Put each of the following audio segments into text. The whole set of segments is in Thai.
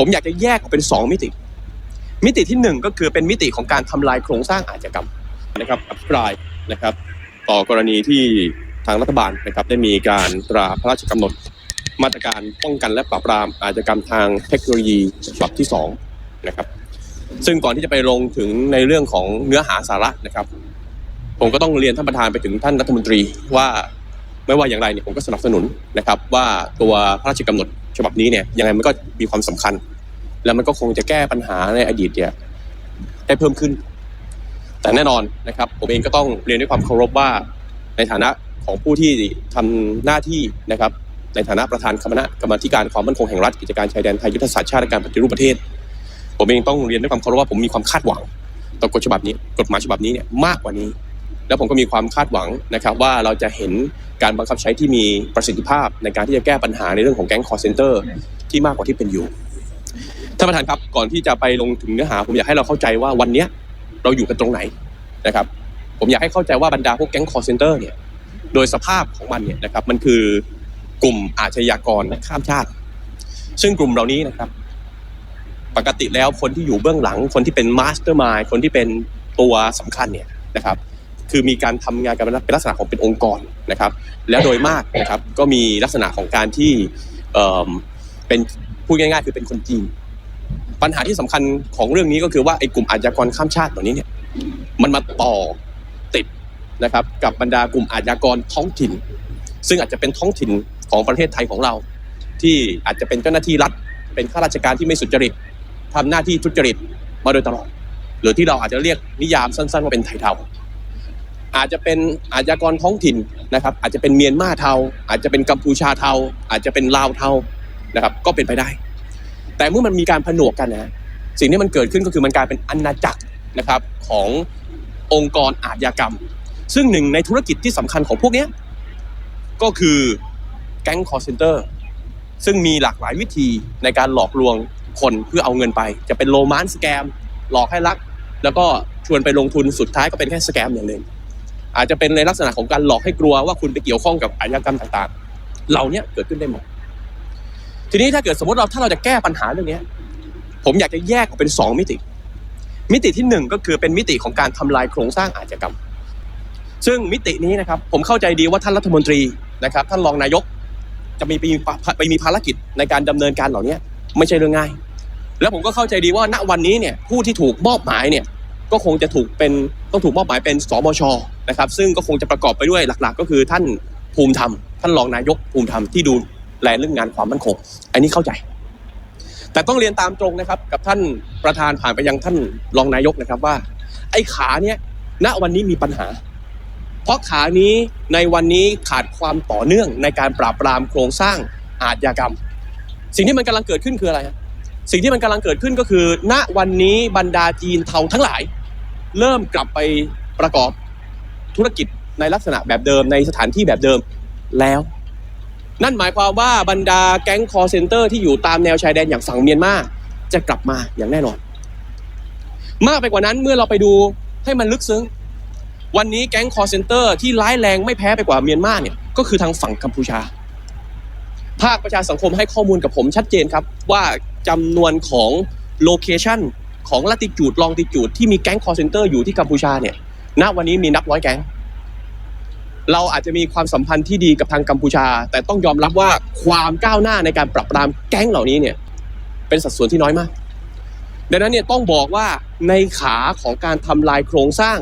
ผมอยากจะแยกออกเป็น 2 มิติ มิติที่ 1 ก็คือเป็นมิติของการทำลายโครงสร้างอาชญากรรมนะครับอภิปรายนะครับ ต่อกรณีที่ทางรัฐบาลนะครับได้มีการตราพระราชกำหนด มาตรการป้องกันและปราบปรามอาชญากรรมทางเทคโนโลยีฉบับที่2นะครับซึ่งก่อนที่จะไปลงถึงในเรื่องของเนื้อหาสาระนะครับ ผมก็ต้องเรียนท่านประธานไปถึงท่านรัฐมนตรีว่าไม่ว่าอย่างไรเนี่ยผมก็สนับสนุนนะครับ ว่าตัวพระราชกำหนดฉบับนี้เนี่ยยังไงมันก็มีความสำคัญ แล้วมันก็คงจะแก้ปัญหาในอดีตเนี่ยได้เพิ่มขึ้น แต่แน่นอนนะครับ ผมเองก็ต้องเรียนด้วยความเคารพว่า ในฐานะของผู้ที่ทำหน้าที่นะครับ ในฐานะประธานคณะกรรมาธิการความมั่นคงแห่งรัฐกิจการชายแดนไทยยุทธศาสตร์ชาติและการปฏิรูปประเทศ ผมเองต้องเรียนด้วยความเคารพว่าผมมีความคาดหวังต่อกฎฉบับนี้ กฎหมายฉบับนี้เนี่ยมากกว่านี้ แล้วผมก็มีความคาดหวังนะครับ ว่าเราจะเห็นการบังคับใช้ที่มีประสิทธิภาพในการที่จะแก้ปัญหาในเรื่องของแก๊งคอร์เซนเตอร์ที่มากกว่าที่เป็นอยู่ ท่านประธานครับก่อนที่จะไปลงถึงเนื้อหา ผมอยากให้เราเข้าใจว่าวันเนี้ยเราอยู่กันตรงไหนนะครับ ผมอยากให้เข้าใจว่าบรรดาพวกแก๊งคอร์เซนเตอร์เนี่ยโดยสภาพของมันเนี่ยนะครับมันคือกลุ่มอาชญากรข้ามชาติ ซึ่งกลุ่มเหล่านี้นะครับ ปกติแล้วคนที่อยู่เบื้องหลัง คนที่เป็นมาสเตอร์มายคนที่เป็นตัวสำคัญเนี่ยนะครับ คือมีการทำงานกันเป็นลักษณะของเป็นองค์กรนะครับ แล้วโดยมากนะครับก็มีลักษณะของการที่เอ่อเป็นพูดง่ายๆ คือเป็นคนจีน ปัญหาที่สำคัญของเรื่องนี้ก็คือว่าไอ้กลุ่มอาชญากรข้ามชาติเหล่านี้เนี่ยมันมาต่อติดนะครับกับบรรดากลุ่มอาชญากรท้องถิ่น ซึ่งอาจจะเป็นท้องถิ่นของประเทศไทยของเรา ที่อาจจะเป็นเจ้าหน้าที่รัฐ เป็นข้าราชการที่ไม่สุจริตทำหน้าที่ทุจริตมาโดยตลอด หรือที่เราอาจจะเรียกนิยามสั้นๆว่าเป็นไทยเทาอาจจะเป็นอาชญากรท้องถิ่นนะครับ อาจจะเป็นเมียนมาเทา อาจจะเป็นกัมพูชาเทา อาจจะเป็นลาวเทานะครับ ก็เป็นไปได้ แต่เมื่อมันมีการผนวกกันนะสิ่งที่มันเกิดขึ้นก็คือมันกลายเป็นอาณาจักรนะครับขององค์กรอาชญากรรม ซึ่งหนึ่งในธุรกิจที่สำคัญของพวกนี้ก็คือแก๊งคอร์เซนเตอร์ซึ่งมีหลากหลายวิธีในการหลอกลวงคนเพื่อเอาเงินไป จะเป็นโรแมนสแกมหลอกให้รัก แล้วก็ชวนไปลงทุนสุดท้ายก็เป็นแค่สแกมอย่างหนึ่งอาจจะเป็นในลักษณะของการหลอกให้กลัวว่าคุณไปเกี่ยวข้องกับอาชญากรรมต่างๆ เหล่านี้เกิดขึ้นได้หมด ทีนี้ถ้าเกิดสมมติเราถ้าเราจะแก้ปัญหาเรื่องนี้ผมอยากจะแยกออกเป็นสองมิติ มิติที่หนึ่งก็คือเป็นมิติของการทำลายโครงสร้างอาชญากรรม ซึ่งมิตินี้นะครับ ผมเข้าใจดีว่าท่านรัฐมนตรีนะครับ ท่านรองนายกจะมีไปมีไปมีภารกิจในการดำเนินการเหล่านี้ไม่ใช่เรื่องง่าย แล้วผมก็เข้าใจดีว่าณวันนี้เนี่ยผู้ที่ถูกมอบหมายเนี่ยก็คงจะถูกเป็นต้องถูกมอบหมายเป็นสบชนะครับ ซึ่งก็คงจะประกอบไปด้วยหลัก ๆ ก็คือท่านภูมิธรรมท่านรองนายกภูมิธรรมที่ดู แลเรื่องงานความมั่นคง อันนี้เข้าใจ แต่ต้องเรียนตามตรงนะครับ กับท่านประธานผ่านไปยังท่านรองนายกนะครับว่า ไอ้ขาเนี่ยณวันนี้มีปัญหา เพราะขานี้ในวันนี้ขาดความต่อเนื่องในการปราบปรามโครงสร้างอาชญากรรม สิ่งที่มันกำลังเกิดขึ้นคืออะไรสิ่งที่มันกำลังเกิดขึ้นก็คือ ณวันนี้บรรดาจีนเทาทั้งหลาย เริ่มกลับไปประกอบธุรกิจในลักษณะแบบเดิมในสถานที่แบบเดิมแล้ว นั่นหมายความว่าบรรดาแก๊งคอร์เซนเตอร์ที่อยู่ตามแนวชายแดนอย่างฝั่งเมียนมาจะกลับมาอย่างแน่นอน มากไปกว่านั้นเมื่อเราไปดูให้มันลึกซึ้ง วันนี้แก๊งคอร์เซนเตอร์ที่ร้ายแรงไม่แพ้ไปกว่าเมียนมาเนี่ยก็คือทางฝั่งกัมพูชา ภาคประชาสังคมให้ข้อมูลกับผมชัดเจนครับ ว่าจำนวนของโลเคชันของลัติจูดลองติจูดที่มีแก๊งคอร์เซนเตอร์อยู่ที่กัมพูชาเนี่ยณวันนี้มีนับร้อยแก๊ง เราอาจจะมีความสัมพันธ์ที่ดีกับทางกัมพูชา แต่ต้องยอมรับว่าความก้าวหน้าในการปรับปรามแก๊งเหล่านี้เนี่ยเป็นสัดส่วนที่น้อยมาก ดังนั้นเนี่ยต้องบอกว่าในขาของการทำลายโครงสร้าง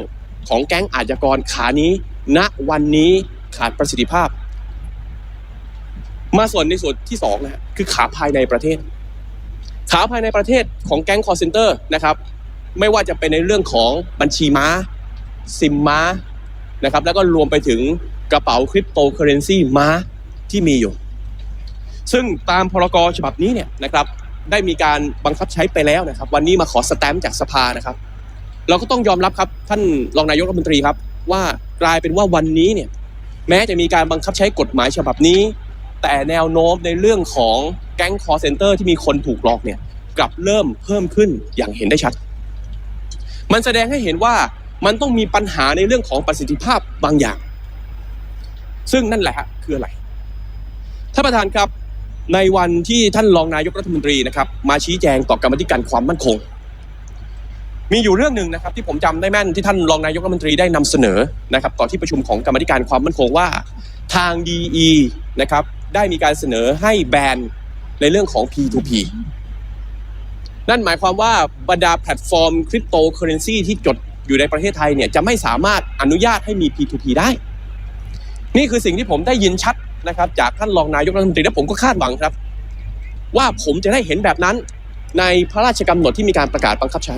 ของแก๊งอาชญากรขานี้ ณวันนี้ขาดประสิทธิภาพ มาส่วนในส่วนที่สองนะฮะคือขาภายในประเทศ ขาภายในประเทศของแก๊งคอร์เซนเตอร์นะครับ ไม่ว่าจะเป็นในเรื่องของบัญชีม้าซิมม้า นะครับแล้วก็รวมไปถึงกระเป๋าคริปโตเคอเรนซีม้าที่มีอยู่ ซึ่งตามพรกฉบับนี้เนี่ยนะครับได้มีการบังคับใช้ไปแล้วนะครับ วันนี้มาขอสแตมป์จากสภานะครับ เราก็ต้องยอมรับครับท่านรองนายกรัฐมนตรีครับ ว่ากลายเป็นว่าวันนี้เนี่ยแม้จะมีการบังคับใช้กฎหมายฉบับนี้ แต่แนวโน้มในเรื่องของแก๊งคอร์เซนเตอร์ที่มีคนถูกหลอกเนี่ยกลับเริ่มเพิ่มขึ้นอย่างเห็นได้ชัด มันแสดงให้เห็นว่า มันต้องมีปัญหาในเรื่องของประสิทธิภาพบางอย่าง ซึ่งนั่นแหละคืออะไรท่านประธานครับในวันที่ท่านรองนายกรัฐมนตรีนะครับ มาชี้แจงต่อกรรมธิการความมั่นคง มีอยู่เรื่องหนึ่งนะครับ ที่ผมจำได้แม่นที่ท่านรองนายกรัฐมนตรีได้นำเสนอนะครับ ต่อที่ประชุมของกรรมธิการความมั่นคงว่า ทาง DE นะครับได้มีการเสนอให้แบนในเรื่องของ P2P นั่นหมายความว่าบรรดาแพลตฟอร์มคริปโตเคอเรนซีที่จด อยู่ในประเทศไทยเนี่ยจะไม่สามารถอนุญาตให้มี P2P ได้ นี่คือสิ่งที่ผมได้ยินชัดนะครับจากท่านรองนายกรัฐมนตรีและผมก็คาดหวังครับ ว่าผมจะได้เห็นแบบนั้นในพระราชกำหนดที่มีการประกาศบังคับใช้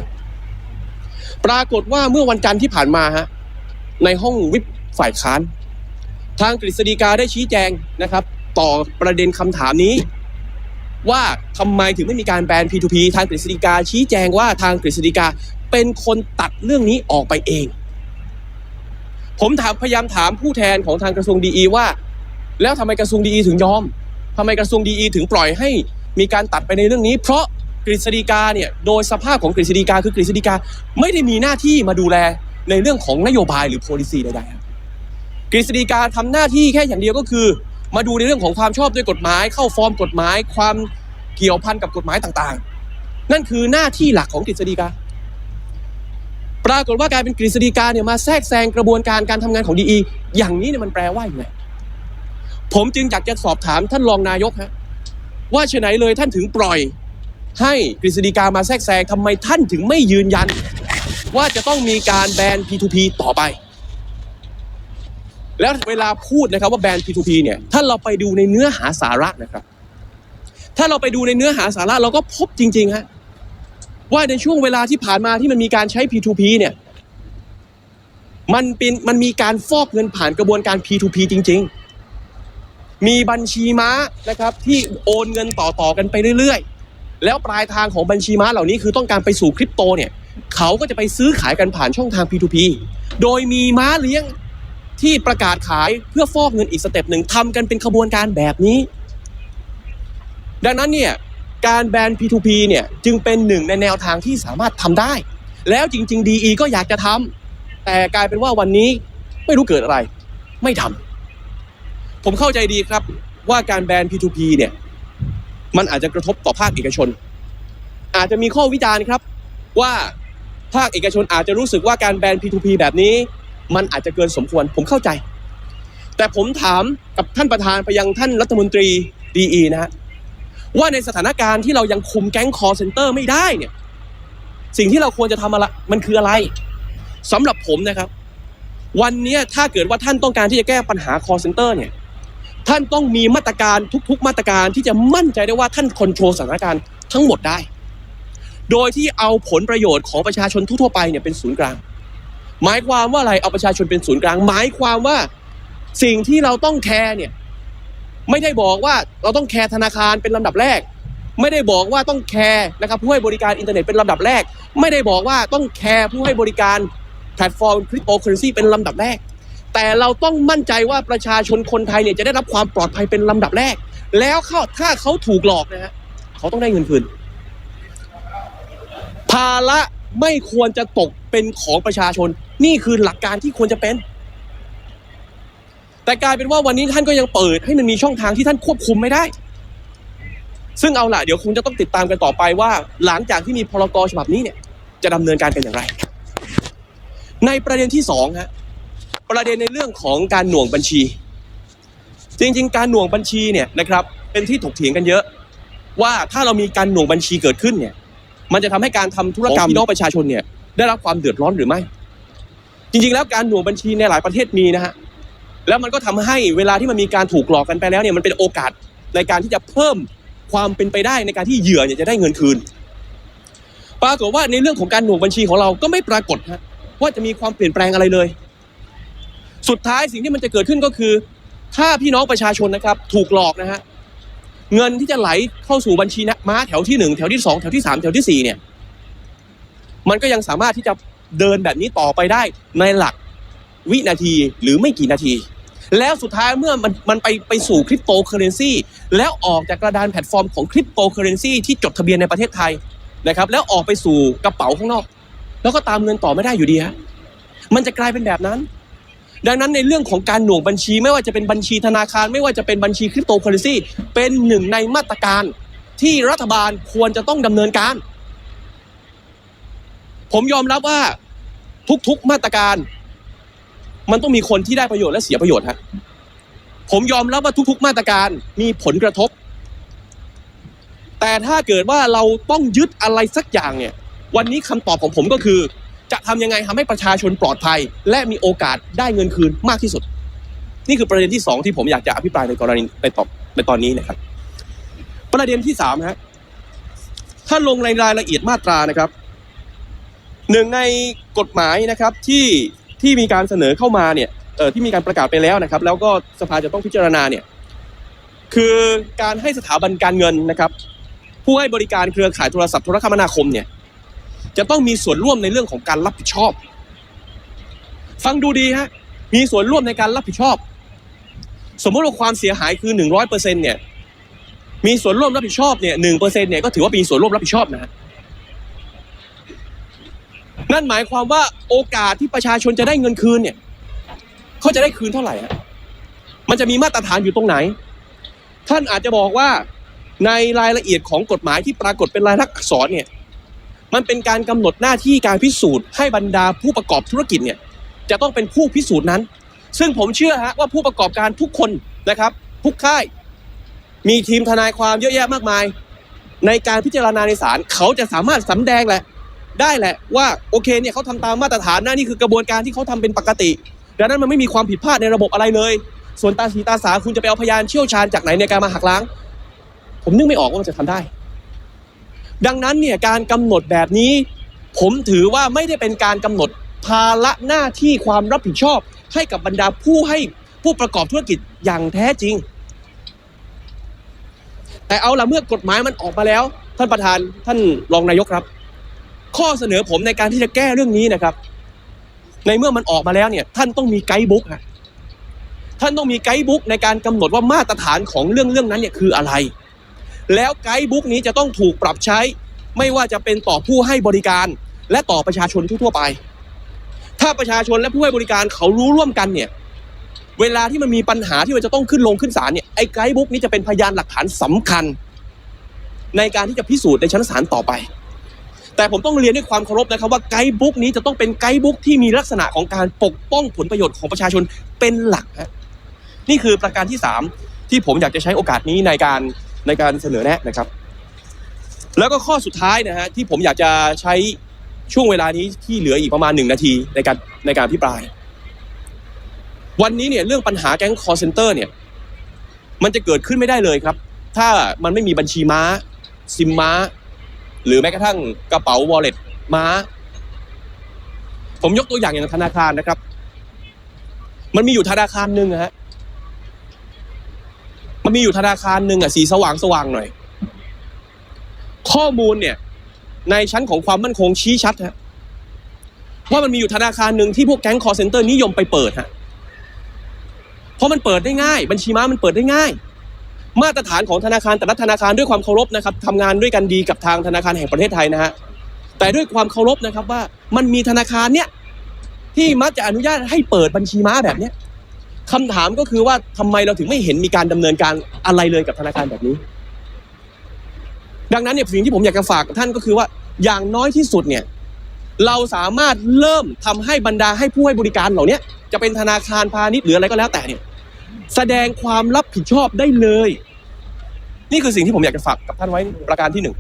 ปรากฏว่าเมื่อวันจันทร์ที่ผ่านมาฮะในห้องวิปฝ่ายค้าน ทางกฤษฎีกาได้ชี้แจงนะครับ ต่อประเด็นคำถามนี้ ว่าทำไมถึงไม่มีการแบน P2P ทางกฤษฎีกาชี้แจงว่าทางกฤษฎีกาเป็นคนตัดเรื่องนี้ออกไปเอง ผมถามพยายามถามผู้แทนของทางกระทรวงดีว่า แล้วทำไมกระทรวงดีถึงยอมทำไมกระทรวงดีถึงปล่อยให้มีการตัดไปในเรื่องนี้ เพราะกฤษฎีกาเนี่ยโดยสภาพของกฤษฎีกาคือกฤษฎีกาไม่ได้มีหน้าที่มาดูแลในเรื่องของนโยบายหรือ policy ใดๆกฤษฎีกาทำหน้าที่แค่อย่างเดียวก็คือ มาดูในเรื่องของความชอบด้วยกฎหมาย เข้าฟอร์มกฎหมาย ความเกี่ยวพันกับกฎหมายต่างๆ นั่นคือหน้าที่หลักของกฤษฎีกา ปรากฏว่าการเป็นกฤษฎีกาเนี่ยมาแทรกแซงกระบวนการการทำงานของดีอย่างนี้เนี่ยมันแปลว่าอย่างไรผมจึงอยากจะสอบถามท่านรองนายกฮะว่าเฉไหนเลยท่านถึงปล่อย ให้กฤษฎีกามาแทรกแซงทำไมท่านถึงไม่ยืนยัน ว่าจะต้องมีการแบน P2P ต่อไป แล้วเวลาพูดนะครับว่าแบรนด์ P2P เนี่ยถ้าเราไปดูในเนื้อหาสาระนะครับ ถ้าเราไปดูในเนื้อหาสาระเราก็พบจริงๆฮะว่าในช่วงเวลาที่ผ่านมาที่มันมีการใช้ P2P เนี่ยมันเป็นมันมีการฟอกเงินผ่านกระบวนการ P2P จริง ๆ มีบัญชีม้านะครับที่โอนเงินต่อๆกันไปเรื่อยๆ แล้วปลายทางของบัญชีม้าเหล่านี้คือต้องการไปสู่คริปโตเนี่ยเขาก็จะไปซื้อขายกันผ่านช่องทาง P2P โดยมีม้าเลี้ยง ที่ประกาศขายเพื่อฟอกเงินอีกสเต็ปหนึ่งทำกันเป็นขบวนการแบบนี้ ดังนั้นเนี่ยการแบน P2P เนี่ยจึงเป็นหนึ่งในแนวทางที่สามารถทำได้ แล้วจริง ๆ DE ก็อยากจะทำแต่กลายเป็นว่าวันนี้ไม่รู้เกิดอะไร ไม่ทำผมเข้าใจดีครับว่าการแบน P2P เนี่ยมันอาจจะกระทบต่อภาคเอกชน อาจจะมีข้อวิจารณ์ครับว่าภาคเอกชนอาจจะรู้สึกว่าการแบน P2P แบบนี้ มันอาจจะเกินสมควรผมเข้าใจ แต่ผมถามกับท่านประธานไปยังท่านรัฐมนตรีดีนะฮะว่าในสถานการณ์ที่เรายังคุมแก๊งคอร์เซนเตอร์ไม่ได้เนี่ย สิ่งที่เราควรจะทำอะไรมันคืออะไรสำหรับผมนะครับ วันนี้ถ้าเกิดว่าท่านต้องการที่จะแก้ปัญหาคอร์เซนเตอร์เนี่ยท่านต้องมีมาตรการทุก ๆ มาตรการที่จะมั่นใจได้ว่าท่านคอนโทรลสถานการณ์ทั้งหมดได้ โดยที่เอาผลประโยชน์ของประชาชนทั่วไปเนี่ยเป็นศูนย์กลาง หมายความว่าอะไรเอาประชาชนเป็นศูนย์กลาง หมายความว่าสิ่งที่เราต้องแคร์เนี่ย ไม่ได้บอกว่าเราต้องแคร์ธนาคารเป็นลำดับแรก ไม่ได้บอกว่าต้องแคร์นะครับผู้ให้บริการอินเทอร์เน็ตเป็นลำดับแรก ไม่ได้บอกว่าต้องแคร์ผู้ให้บริการแพลตฟอร์มคริปโตเคอเรนซีเป็นลำดับแรก แต่เราต้องมั่นใจว่าประชาชนคนไทยเนี่ยจะได้รับความปลอดภัยเป็นลำดับแรก แล้วเขาถ้าเขาถูกหลอกนะฮะเขาต้องได้เงินคืนภาระ ไม่ควรจะตกเป็นของประชาชน นี่คือหลักการที่ควรจะเป็น แต่กลายเป็นว่าวันนี้ท่านก็ยังเปิดให้มันมีช่องทางที่ท่านควบคุมไม่ได้ ซึ่งเอาล่ะเดี๋ยวคงจะต้องติดตามกันต่อไปว่า หลังจากที่มีพรกฉบับนี้เนี่ย จะดำเนินการกันอย่างไร ในประเด็นที่สองฮะประเด็นในเรื่องของการหน่วงบัญชี จริงๆ การหน่วงบัญชีเนี่ยนะครับ เป็นที่ถกเถียงกันเยอะ ว่าถ้าเรามีการหน่วงบัญชีเกิดขึ้นเนี่ย มันจะทำให้การทำธุรกรรมพี่น้องประชาชนเนี่ยได้รับความเดือดร้อนหรือไม่ จริง ๆ แล้วการหน่วงบัญชีในหลายประเทศมีนะฮะแล้วมันก็ทำให้เวลาที่มันมีการถูกหลอกกันไปแล้วเนี่ยมันเป็นโอกาสในการที่จะเพิ่มความเป็นไปได้ในการที่เหยื่อเนี่ยจะได้เงินคืนปรากฏว่าในเรื่องของการหน่วงบัญชีของเราก็ไม่ปรากฏฮะว่าจะมีความเปลี่ยนแปลงอะไรเลย สุดท้ายสิ่งที่มันจะเกิดขึ้นก็คือ ถ้าพี่น้องประชาชนนะครับ ถูกหลอกนะฮะ เงินที่จะไหลเข้าสู่บัญชีนะม้าแถวที่หนึ่งแถวที่สองแถวที่สามแถวที่สี่เนี่ย มันก็ยังสามารถที่จะเดินแบบนี้ต่อไปได้ในหลักวินาทีหรือไม่กี่นาที แล้วสุดท้ายเมื่อมันมันไปไปสู่คริปโตเคอเรนซีแล้วออกจากกระดานแพลตฟอร์มของคริปโตเคอเรนซีที่จดทะเบียนในประเทศไทยนะครับ แล้วออกไปสู่กระเป๋าข้างนอก แล้วก็ตามเงินต่อไม่ได้อยู่ดีฮะมันจะกลายเป็นแบบนั้น ดังนั้นในเรื่องของการหน่วงบัญชี ไม่ว่าจะเป็นบัญชีธนาคาร ไม่ว่าจะเป็นบัญชีคริปโตเคอเรนซีเป็นหนึ่งในมาตรการที่รัฐบาลควรจะต้องดำเนินการ ผมยอมรับว่าทุกๆมาตรการ มันต้องมีคนที่ได้ประโยชน์และเสียประโยชน์ฮะผมยอมรับว่าทุก ๆ มาตรการมีผลกระทบ แต่ถ้าเกิดว่าเราต้องยึดอะไรสักอย่างเนี่ย วันนี้คำตอบของผมก็คือ จะทำยังไงทำให้ประชาชนปลอดภัย และมีโอกาสได้เงินคืนมากที่สุด นี่คือประเด็นที่สองที่ผมอยากจะอภิปรายในกรณีในตอบในตอนนี้นะครับ ประเด็นที่สามฮะถ้าลงในรายละเอียดมาตรานะครับหนึ่งในกฎหมายนะครับที่ที่มีการเสนอเข้ามาเนี่ยเออที่มีการประกาศไปแล้วนะครับ แล้วก็สภาจะต้องพิจารณาเนี่ยคือการให้สถาบันการเงินนะครับ ผู้ให้บริการเครือข่ายโทรศัพท์โทรคมนาคมเนี่ย จะต้องมีส่วนร่วมในเรื่องของการรับผิดชอบ ฟังดูดีฮะมีส่วนร่วมในการรับผิดชอบ สมมติว่าความเสียหายคือหนึ่งร้อยเปอร์เซ็นเนี่ยมีส่วนร่วมรับผิดชอบเนี่ยหนึ่งเปอร์เซ็นเนี่ยก็ถือว่ามีส่วนร่วมรับผิดชอบนะฮะนั่นหมายความว่าโอกาสที่ประชาชนจะได้เงินคืนเนี่ยเขาจะได้คืนเท่าไหร่ฮะมันจะมีมาตรฐานอยู่ตรงไหน ท่านอาจจะบอกว่าในรายละเอียดของกฎหมายที่ปรากฏเป็นลายลักษณ์อักษรเนี่ย มันเป็นการกำหนดหน้าที่การพิสูจน์ให้บรรดาผู้ประกอบธุรกิจเนี่ยจะต้องเป็นผู้พิสูจน์นั้น ซึ่งผมเชื่อฮะว่าผู้ประกอบการทุกคนนะครับทุกค่าย มีทีมทนายความเยอะแยะมากมาย ในการพิจารณาในศาลเขาจะสามารถสำแดงแหละ ได้แหละว่าโอเคเนี่ยเขาทำตามมาตรฐานนะนี่คือกระบวนการที่เขาทำเป็นปกติดังนั้นมันไม่มีความผิดพลาดในระบบอะไรเลย ส่วนตาสีตาสาคุณจะไปเอาพยานเชี่ยวชาญจากไหนในการมาหักล้าง ผมนึกไม่ออกว่ามันจะทำได้ ดังนั้นเนี่ยการกำหนดแบบนี้ ผมถือว่าไม่ได้เป็นการกำหนดภาระหน้าที่ความรับผิดชอบ ให้กับบรรดาผู้ให้ผู้ประกอบธุรกิจอย่างแท้จริง แต่เอาละเมื่อกฎหมายมันออกมาแล้ว ท่านประธานท่านรองนายกครับ ข้อเสนอผมในการที่จะแก้เรื่องนี้นะครับ ในเมื่อมันออกมาแล้วเนี่ย ท่านต้องมีไกด์บุ๊กฮะท่านต้องมีไกด์บุ๊กในการกำหนดว่ามาตรฐานของเรื่องเรื่องนั้นเนี่ยคืออะไร แล้วไกด์บุ๊กนี้จะต้องถูกปรับใช้ ไม่ว่าจะเป็นต่อผู้ให้บริการ และต่อประชาชนทั่วไป ถ้าประชาชนและผู้ให้บริการเขารู้ร่วมกันเนี่ยเวลาที่มันมีปัญหาที่มันจะต้องขึ้นลงขึ้นศาลเนี่ยไอ้ไกด์บุ๊กนี้จะเป็นพยานหลักฐานสำคัญ ในการที่จะพิสูจน์ในชั้นศาลต่อไป แต่ผมต้องเรียนด้วยความเคารพนะครับว่าไกด์บุ๊กนี้จะต้องเป็นไกด์บุ๊กที่มีลักษณะของการปกป้องผลประโยชน์ของประชาชนเป็นหลักฮะนี่คือประการที่สามที่ผมอยากจะใช้โอกาสนี้ในการ ในการเสนอแนะนะครับ แล้วก็ข้อสุดท้ายนะฮะที่ผมอยากจะใช้ช่วงเวลานี้ที่เหลืออีกประมาณหนึ่งนาทีในการในการพิปราย วันนี้เนี่ยเรื่องปัญหาแก๊งคอร์เซนเตอร์เนี่ย มันจะเกิดขึ้นไม่ได้เลยครับ ถ้ามันไม่มีบัญชีม้า ซิมม้า หรือแม้กระทั่งกระเป๋าวอลเล็ตม้า ผมยกตัวอย่างอย่างธนาคารนะครับ มันมีอยู่ธนาคารหนึ่งอะฮะ มันมีอยู่ธนาคารหนึ่งอะสีสว่างสว่างหน่อย ข้อมูลเนี่ย ในชั้นของความมั่นคงชี้ชัดฮะว่ามันมีอยู่ธนาคารหนึ่งที่พวกแก๊งคอร์เซนเตอร์นิยมไปเปิดฮะเพราะมันเปิดได้ง่าย บัญชีม้ามันเปิดได้ง่าย มาตรฐานของธนาคารแต่ละธนาคารด้วยความเคารพนะครับทำงานด้วยกันดีกับทางธนาคารแห่งประเทศไทยนะฮะแต่ด้วยความเคารพนะครับว่ามันมีธนาคารเนี่ยที่มักจะอนุญาตให้เปิดบัญชีม้าแบบเนี้ย คำถามก็คือว่าทำไมเราถึงไม่เห็นมีการดำเนินการอะไรเลยกับธนาคารแบบนี้ ดังนั้นเนี่ยสิ่งที่ผมอยากจะฝากท่านก็คือว่าอย่างน้อยที่สุดเนี่ยเราสามารถเริ่มทำให้บรรดาให้ผู้ให้บริการเหล่านี้จะเป็นธนาคารพาณิชย์หรืออะไรก็แล้วแต่เนี่ยแสดงความรับผิดชอบได้เลย นี่คือสิ่งที่ผมอยากจะฝากกับท่านไว้ประการที่หนึ่ง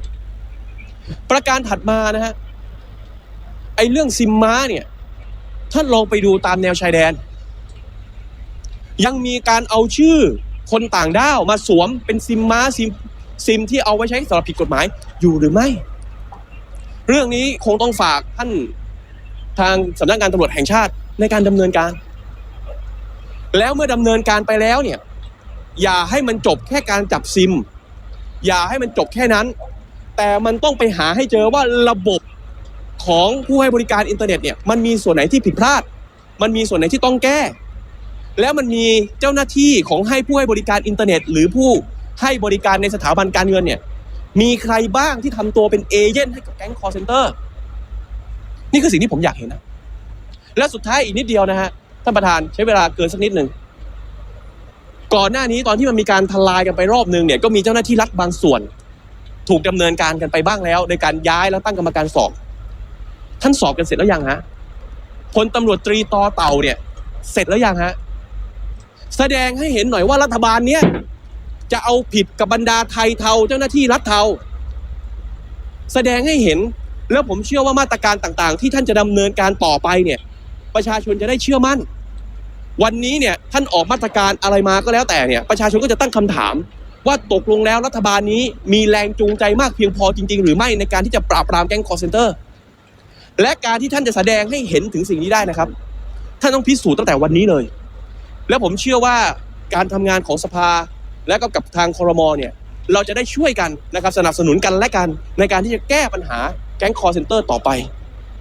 ประการถัดมานะฮะไอ้เรื่องซิมม้าเนี่ยท่านลองไปดูตามแนวชายแดน ยังมีการเอาชื่อคนต่างด้าวมาสวมเป็นซิมม้าซิมซิมที่เอาไว้ใช้สำหรับผิดกฎหมายอยู่หรือไม่ เรื่องนี้คงต้องฝากท่านทางสำนักงานตำรวจแห่งชาติในการดำเนินการ แล้วเมื่อดำเนินการไปแล้วเนี่ย อย่าให้มันจบแค่การจับซิม อย่าให้มันจบแค่นั้น แต่มันต้องไปหาให้เจอว่าระบบของผู้ให้บริการอินเทอร์เน็ตเนี่ยมันมีส่วนไหนที่ผิดพลาด มันมีส่วนไหนที่ต้องแก้ แล้วมันมีเจ้าหน้าที่ของให้ผู้ให้บริการอินเทอร์เน็ต หรือผู้ให้บริการในสถาบันการเงินเนี่ยมีใครบ้างที่ทำตัวเป็นเอเย่นให้กับแก๊งคอร์เซนเตอร์นี่คือสิ่งที่ผมอยากเห็นนะ และสุดท้ายอีกนิดเดียวนะฮะท่านประธานใช้เวลาเกินสักนิดหนึ่งก่อนหน้านี้ตอนที่มันมีการทลายกันไปรอบนึงเนี่ยก็มีเจ้าหน้าที่รัฐบางส่วน ถูกดำเนินการกันไปบ้างแล้ว โดยการย้ายแล้วตั้งกรรมการสอบ ท่านสอบกันเสร็จแล้วยังฮะพลตำรวจตรีต่อเต่าเนี่ย เสร็จแล้วยังฮะ แสดงให้เห็นหน่อยว่ารัฐบาลเนี้ยจะเอาผิดกับบรรดาไทยเทาเจ้าหน้าที่รัฐเทาแสดงให้เห็นแล้วผมเชื่อว่ามาตรการต่างๆ ที่ท่านจะดำเนินการต่อไปเนี่ย ประชาชนจะได้เชื่อมั่น วันนี้เนี่ยท่านออกมาตรการอะไรมาก็แล้วแต่เนี่ยประชาชนก็จะตั้งคำถาม ว่าตกลงแล้วรัฐบาลนี้มีแรงจูงใจมากเพียงพอจริง ๆ หรือไม่ในการที่จะปราบปรามแก๊งคอร์เซนเตอร์และการที่ท่านจะแสดงให้เห็นถึงสิ่งนี้ได้นะครับ ท่านต้องพิสูจน์ตั้งแต่วันนี้เลย และผมเชื่อว่าการทำงานของสภาและก็กับทางคอรมอเนี่ยเราจะได้ช่วยกันนะครับสนับสนุนกันและกันในการที่จะแก้ปัญหาแก๊งคอร์เซนเตอร์ต่อไป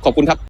ขอบคุณครับ